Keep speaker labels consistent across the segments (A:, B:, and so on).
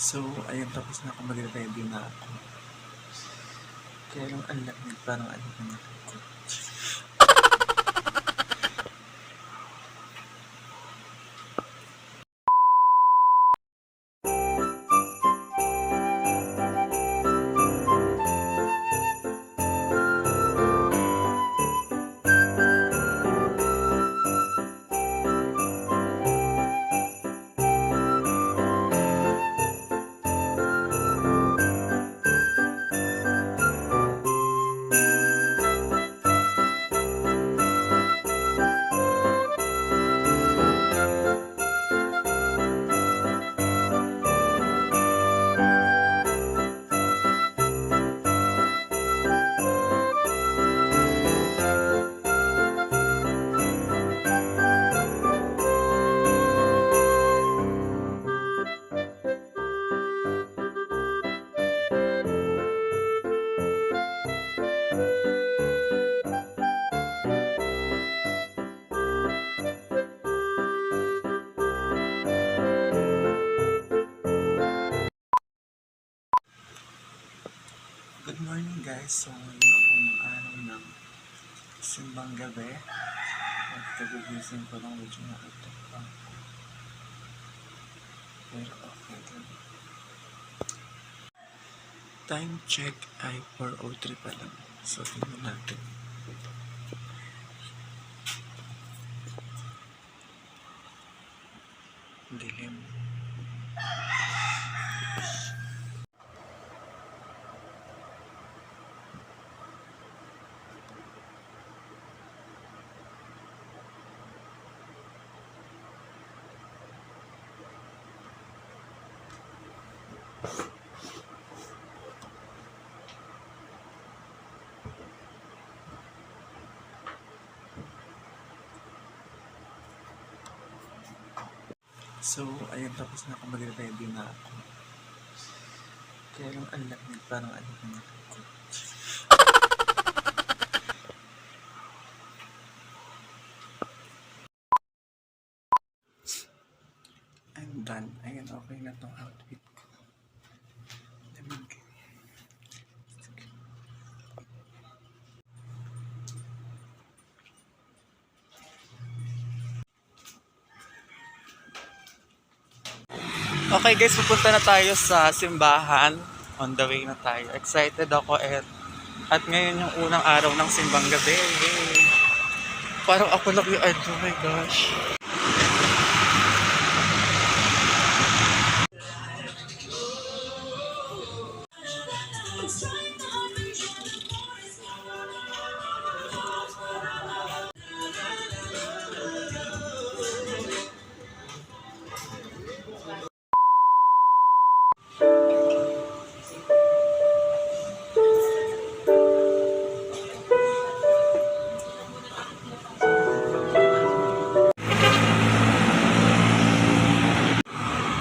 A: So, ayun, tapos na ako mag-ready na ako. Kaya lang ang lamig, parang ano ko na ako. Morning guys. So, ngayon ako ng araw ng simbang gabi. At kagigising ko lang medyo nautok pa. Pero okay lang. Time check ay 4.03 pa lang. So, tingnan natin. So, ayun, tapos na ako mag-ready na ako. Kaya lang ang lamig, parang ano ko na ako. I'm done. Ayun, okay na tong outfit ko. Lamig. Okay guys, pupunta na tayo sa simbahan. On the way na tayo. Excited ako at at ngayon yung unang araw ng simbang gabi. Yay! Parang ako lang yung oh my gosh.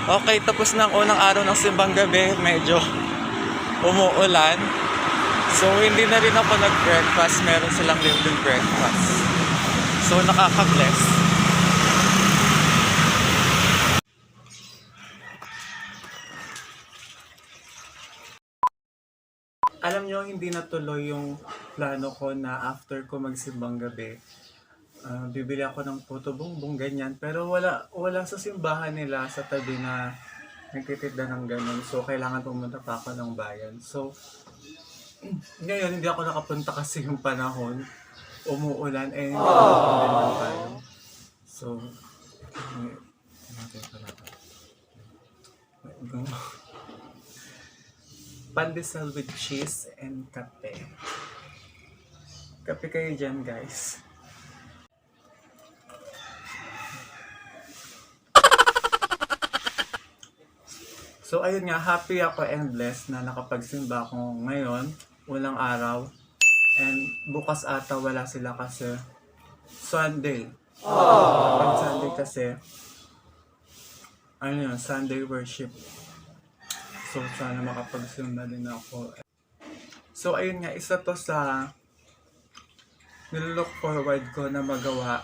A: Okay, tapos na ang unang araw ng simbang gabi. Medyo umuulan. So, hindi na rin ako nag-breakfast. Meron silang libreng breakfast. So, nakaka-bless. Alam nyo, hindi natuloy yung plano ko na after ko magsimbang gabi, ah, bibili ako ng puto bongbong ganyan. Pero wala, wala sa simbahan nila sa tabi na nagtitinda ng ganun. So, kailangan pumunta pa ako ng bayan. So, ngayon, hindi ako nakapunta kasi yung panahon. Umuulan, eh, hindi ako. So, natin pala. Pandesal with cheese and kape. Kape kayo dyan, guys. So ayun nga, happy ako and blessed na nakapagsimba ako ngayon, unang araw. And bukas ata wala sila kasi Sunday. Pag Sunday kasi, ano yun, Sunday worship. So sana makapagsimba din ako. So ayun nga, isa to sa nilook forward ko na magawa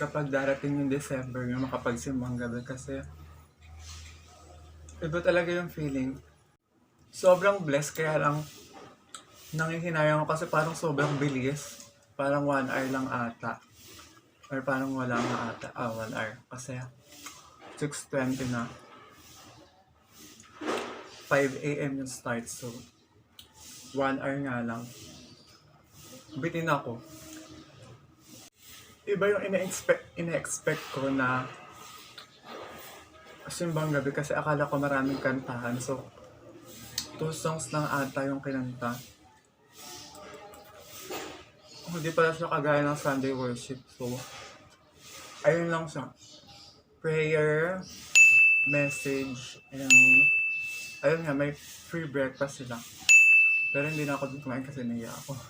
A: kapag darating yung December yung makapagsimbang gabi kasi Iba talaga yung feeling. Sobrang blessed kaya lang nangihinayang ako kasi parang sobrang bilis. Parang one hour lang ata. Or parang wala nga ata. Ah, one hour. Kasi 6.20 na. 5 a.m. yung start. So, one hour nga lang. Bitin ako. Iba yung ina-expect, ina-expect ko na simbang gabi kasi akala ko maraming kantahan. So, two songs lang ata yung kinanta. Hindi pala siya kagaya ng Sunday worship. So, ayun lang siya. Prayer, message, and ayun nga, may free breakfast sila. Pero hindi na ako dun kumain kasi naiya ako.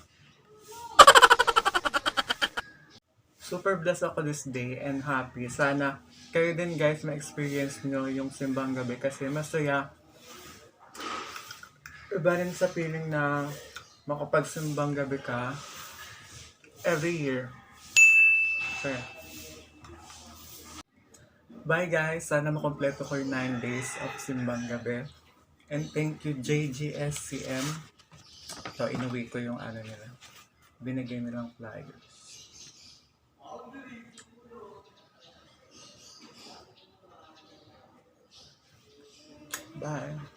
A: Super blessed ako this day and happy. Sana kayo din guys ma-experience nyo yung simbang gabi kasi masaya. Iba rin sa feeling na makapagsimbang gabi ka every year. Kaya. Bye guys! Sana makompleto ko yung 9 days of simbang gabi. And thank you JGSCM. Ito, inuwi ko yung ano nila. Binigay nilang flyers. Bye.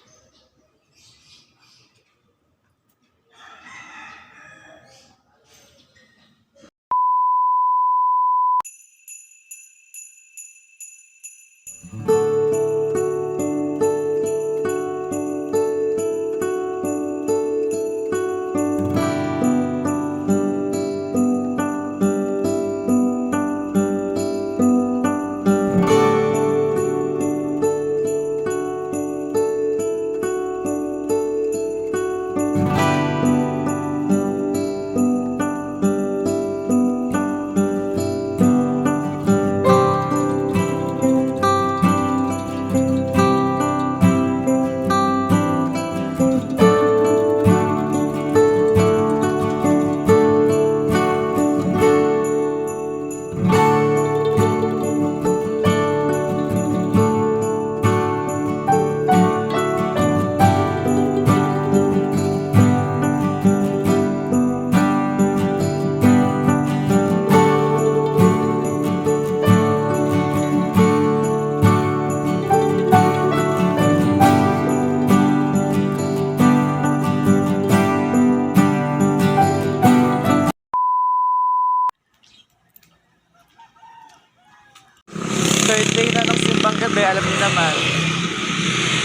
A: Third na ng simbang gabi, alam niyo naman.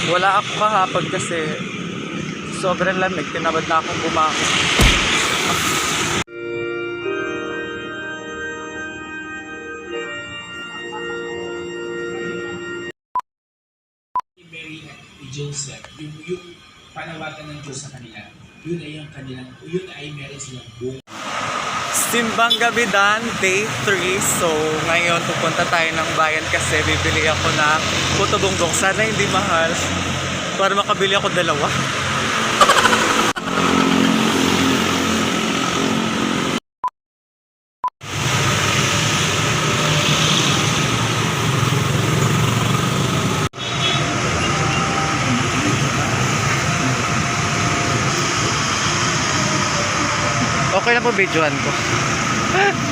A: Wala ako kahapon kasi sobrang lamig. Tinabad na akong bumangon.
B: ni Mary at Joseph, yung, yung panawagan ng Diyos sa kanila, yun ay ang kanilang, yun ay meron silang buong
A: Simbang gabi dan, day 3. So, ngayon pupunta tayo ng bayan kasi bibili ako ng puto bongbong. Sana hindi mahal. Para makabili ako dalawa. Okay na po videohan ko.